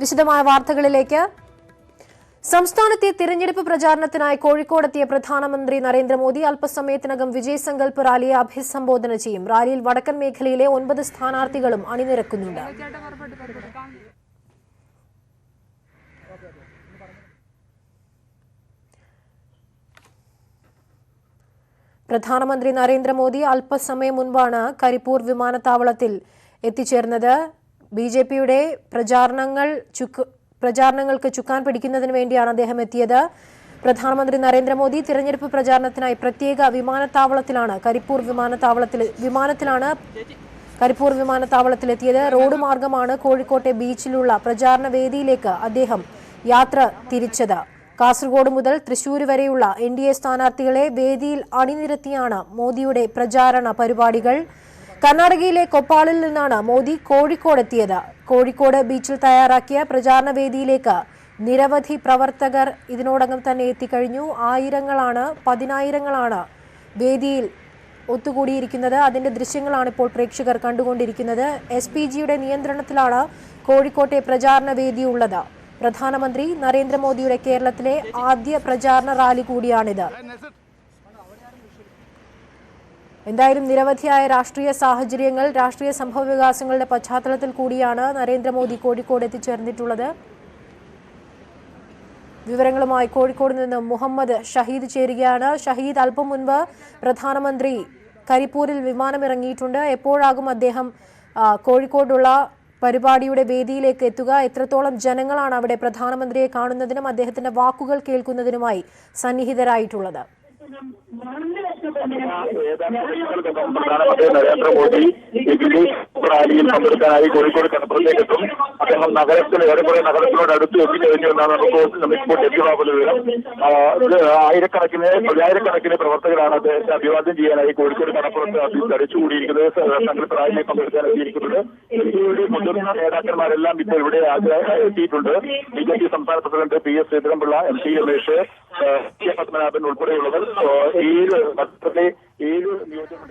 വിശദമായ വാർത്തകളിലേക്ക്. സംസ്ഥാനത്തെ തിരഞ്ഞെടുപ്പ് പ്രചാരണത്തിനായി കോഴിക്കോടെത്തിയ പ്രധാനമന്ത്രി നരേന്ദ്രമോദി അല്പസമയത്തിനകം വിജയ് സങ്കല്പ് റാലിയെ അഭിസംബോധന ചെയ്യും. റാലിയിൽ വടക്കൻ മേഖലയിലെ ഒൻപത് സ്ഥാനാർത്ഥികളും അണിനിരക്കുന്നുണ്ട്. പ്രധാനമന്ത്രി നരേന്ദ്രമോദി അല്പസമയം മുൻപാണ് കരിപ്പൂർ വിമാനത്താവളത്തിൽ എത്തിച്ചേർന്നത്. ബി ജെ പിയുടെ പ്രചാരണങ്ങൾ ചുക്ക് പ്രചാരണങ്ങൾക്ക് ചുക്കാൻ പിടിക്കുന്നതിന് വേണ്ടിയാണ് അദ്ദേഹം എത്തിയത്. പ്രധാനമന്ത്രി നരേന്ദ്രമോദി തിരഞ്ഞെടുപ്പ് പ്രചാരണത്തിനായി പ്രത്യേക വിമാനത്താവളത്തിലാണ് കരിപ്പൂർ വിമാനത്താവളത്തിൽ വിമാനത്തിലാണ് കരിപ്പൂർ വിമാനത്താവളത്തിലെത്തിയത് റോഡ് മാർഗമാണ് കോഴിക്കോട്ടെ ബീച്ചിലുള്ള പ്രചാരണ വേദിയിലേക്ക് അദ്ദേഹം യാത്ര തിരിച്ചത്. കാസർഗോഡ് മുതൽ തൃശൂർ വരെയുള്ള എൻ ഡി എ സ്ഥാനാർത്ഥികളെ വേദിയിൽ അണിനിരത്തിയാണ് മോദിയുടെ പ്രചാരണ പരിപാടികൾ. കർണാടകയിലെ കൊപ്പാളിൽ നിന്നാണ് മോദി കോഴിക്കോട് എത്തിയത്. കോഴിക്കോട് ബീച്ചിൽ തയ്യാറാക്കിയ പ്രചാരണ വേദിയിലേക്ക് നിരവധി പ്രവർത്തകർ ഇതിനോടകം തന്നെ എത്തിക്കഴിഞ്ഞു. ആയിരങ്ങളാണ് പതിനായിരങ്ങളാണ് വേദിയിൽ ഒത്തുകൂടിയിരിക്കുന്നത്. അതിന്റെ ദൃശ്യങ്ങളാണ് ഇപ്പോൾ പ്രേക്ഷകർ കണ്ടുകൊണ്ടിരിക്കുന്നത്. എസ് പി ജിയുടെ നിയന്ത്രണത്തിലാണ് കോഴിക്കോട്ടെ പ്രചാരണ വേദി ഉള്ളത് പ്രധാനമന്ത്രി നരേന്ദ്രമോദിയുടെ കേരളത്തിലെ ആദ്യ പ്രചാരണ റാലി കൂടിയാണിത്. എന്തായാലും നിരവധിയായ രാഷ്ട്രീയ സാഹചര്യങ്ങൾ രാഷ്ട്രീയ സംഭവ വികാസങ്ങളുടെ പശ്ചാത്തലത്തിൽ കൂടിയാണ് നരേന്ദ്രമോദി കോഴിക്കോട് എത്തിച്ചേർന്നിട്ടുള്ളത്. വിവരങ്ങളുമായി കോഴിക്കോട് നിന്ന് മുഹമ്മദ് ഷഹീദ് ചേരുകയാണ്. ഷഹീദ് അല്പം മുൻപ് പ്രധാനമന്ത്രി കരിപ്പൂരിൽ വിമാനമിറങ്ങിയിട്ടുണ്ട്. എപ്പോഴാകും അദ്ദേഹം കോഴിക്കോടുള്ള പരിപാടിയുടെ വേദിയിലേക്ക് എത്തുക? എത്രത്തോളം ജനങ്ങളാണ് അവിടെ പ്രധാനമന്ത്രിയെ കാണുന്നതിനും അദ്ദേഹത്തിന്റെ വാക്കുകൾ കേൾക്കുന്നതിനുമായി സന്നിഹിതരായിട്ടുള്ളത്? ഏതാനും പ്രധാനമന്ത്രി നരേന്ദ്രമോദി ഈ വിജയ് റാലിയിൽ പങ്കെടുക്കാനായി കോഴിക്കോട് കടപ്പുറത്തേക്കെത്തും അദ്ദേഹം നഗരത്തിൽ ഏറെക്കുറെ നഗരത്തിനോട് അടുത്ത് എത്തിക്കഴിഞ്ഞു എന്നാണ് നമുക്ക് ഇപ്പോൾ ലഭ്യമാകുന്ന വിവരം. ആയിരക്കണക്കിന് പതിനായിരക്കണക്കിന് പ്രവർത്തകരാണ് അദ്ദേഹത്തെ അഭിവാദ്യം ചെയ്യാനായി കോഴിക്കോട് കടപ്പുറത്ത് അടിച്ചുകൂടിയിരിക്കുന്നത്. സങ്കല്പ റാലിയിൽ പങ്കെടുക്കാൻ എത്തിയിരിക്കുന്നത്. ഇന്ത്യയുടെ മുതിർന്ന നേതാക്കന്മാരെല്ലാം ഇപ്പോൾ ഇവിടെ എത്തിയിട്ടുണ്ട്. ബി ജെ പി സംസ്ഥാന president P S Sreedharan Pillai M T Ramesh K Padmanabhan ഉൾപ്പെടെയുള്ളവർ ഏഴ് മറ്റത്തെ ഏഴ് നിയോജക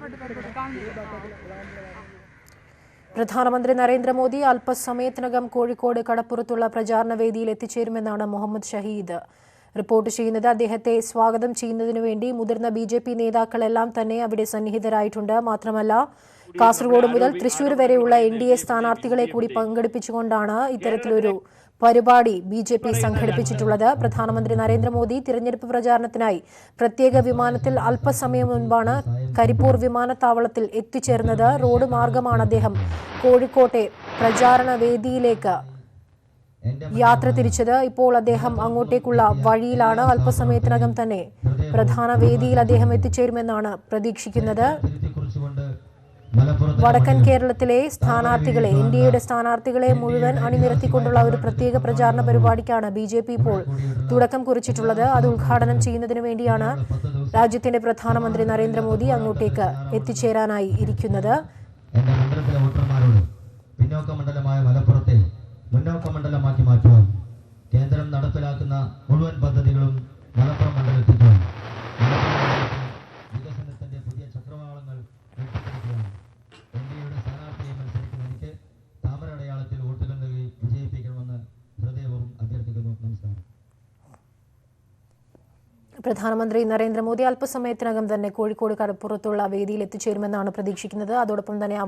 പ്രധാനമന്ത്രി നരേന്ദ്രമോദി അല്പസമയത്തിനകം കോഴിക്കോട് കടപ്പുറത്തുള്ള പ്രചാരണ വേദിയിൽ എത്തിച്ചേരുമെന്നാണ് മുഹമ്മദ് ഷഹീദ്. റിപ്പോർട്ട് ചെയ്യുന്നത് അദ്ദേഹത്തെ സ്വാഗതം ചെയ്യുന്നതിനു വേണ്ടി മുതിർന്ന ബി ജെ പി നേതാക്കളെല്ലാം തന്നെ അവിടെ സന്നിഹിതരായിട്ടുണ്ട്. മാത്രമല്ല കാസർഗോഡ് മുതൽ തൃശൂർ വരെയുള്ള എൻ ഡി എ സ്ഥാനാർത്ഥികളെ കൂടി പങ്കെടുപ്പിച്ചുകൊണ്ടാണ് ഇത്തരത്തിലൊരു പരിപാടി ബി ജെ പി സംഘടിപ്പിച്ചിട്ടുള്ളത്. പ്രധാനമന്ത്രി നരേന്ദ്രമോദി തിരഞ്ഞെടുപ്പ് പ്രചാരണത്തിനായി പ്രത്യേക വിമാനത്തിൽ അല്പസമയം മുൻപാണ് കരിപ്പൂർ വിമാനത്താവളത്തിൽ എത്തിച്ചേർന്നത്. റോഡ് മാർഗമാണ് അദ്ദേഹം കോഴിക്കോട്ടെ പ്രചാരണ വേദിയിലേക്ക് യാത്ര തിരിച്ചത്. ഇപ്പോൾ അദ്ദേഹം അങ്ങോട്ടേക്കുള്ള വഴിയിലാണ്. അല്പസമയത്തിനകം തന്നെ പ്രധാന വേദിയിൽ അദ്ദേഹം എത്തിച്ചേരുമെന്നാണ് പ്രതീക്ഷിക്കുന്നത്. വടക്കൻ കേരളത്തിലെ സ്ഥാനാർത്ഥികളെ ഇന്ത്യയുടെ സ്ഥാനാർത്ഥികളെ മുഴുവൻ അണിനിരത്തിക്കൊണ്ടുള്ള ഒരു പ്രത്യേക പ്രചാരണ പരിപാടിക്കാണ് ബി ജെ പി ഇപ്പോൾ തുടക്കം കുറിച്ചിട്ടുള്ളത്. അത് ഉദ്ഘാടനം ചെയ്യുന്നതിനു വേണ്ടിയാണ് രാജ്യത്തിന്റെ പ്രധാനമന്ത്രി നരേന്ദ്രമോദി അങ്ങോട്ടേക്ക് എത്തിച്ചേരാനായി ഇരിക്കുന്നത്. പിന്നോക്ക മണ്ഡലമായ മലപ്പുറത്തെ മുന്നോക്ക മണ്ഡലമാക്കി മാറ്റുവാൻ കേന്ദ്രം നടപ്പിലാക്കുന്ന മുഴുവൻ പദ്ധതികളും മലപ്പുറം മണ്ഡലത്തിൽ വികസനത്തിന്റെ പുതിയ ചക്രവാളങ്ങൾ എൻ ഡി എയുടെ സ്ഥാനാർത്ഥിയെ മത്സരിക്കുന്ന എനിക്ക് താമര അടയാളത്തിൽ വോട്ടുകൾ നൽകി വിജയിപ്പിക്കണമെന്ന് ഹൃദയപൂർവം അഭ്യർത്ഥിക്കുന്നു. നമസ്കാരം. പ്രധാനമന്ത്രി നരേന്ദ്രമോദി അല്പസമയത്തിനകം തന്നെ കോഴിക്കോട് കടപ്പുറത്തുള്ള വേദിയിൽ എത്തിച്ചേരുമെന്നാണ് പ്രതീക്ഷിക്കുന്നത്. അതോടൊപ്പം തന്നെ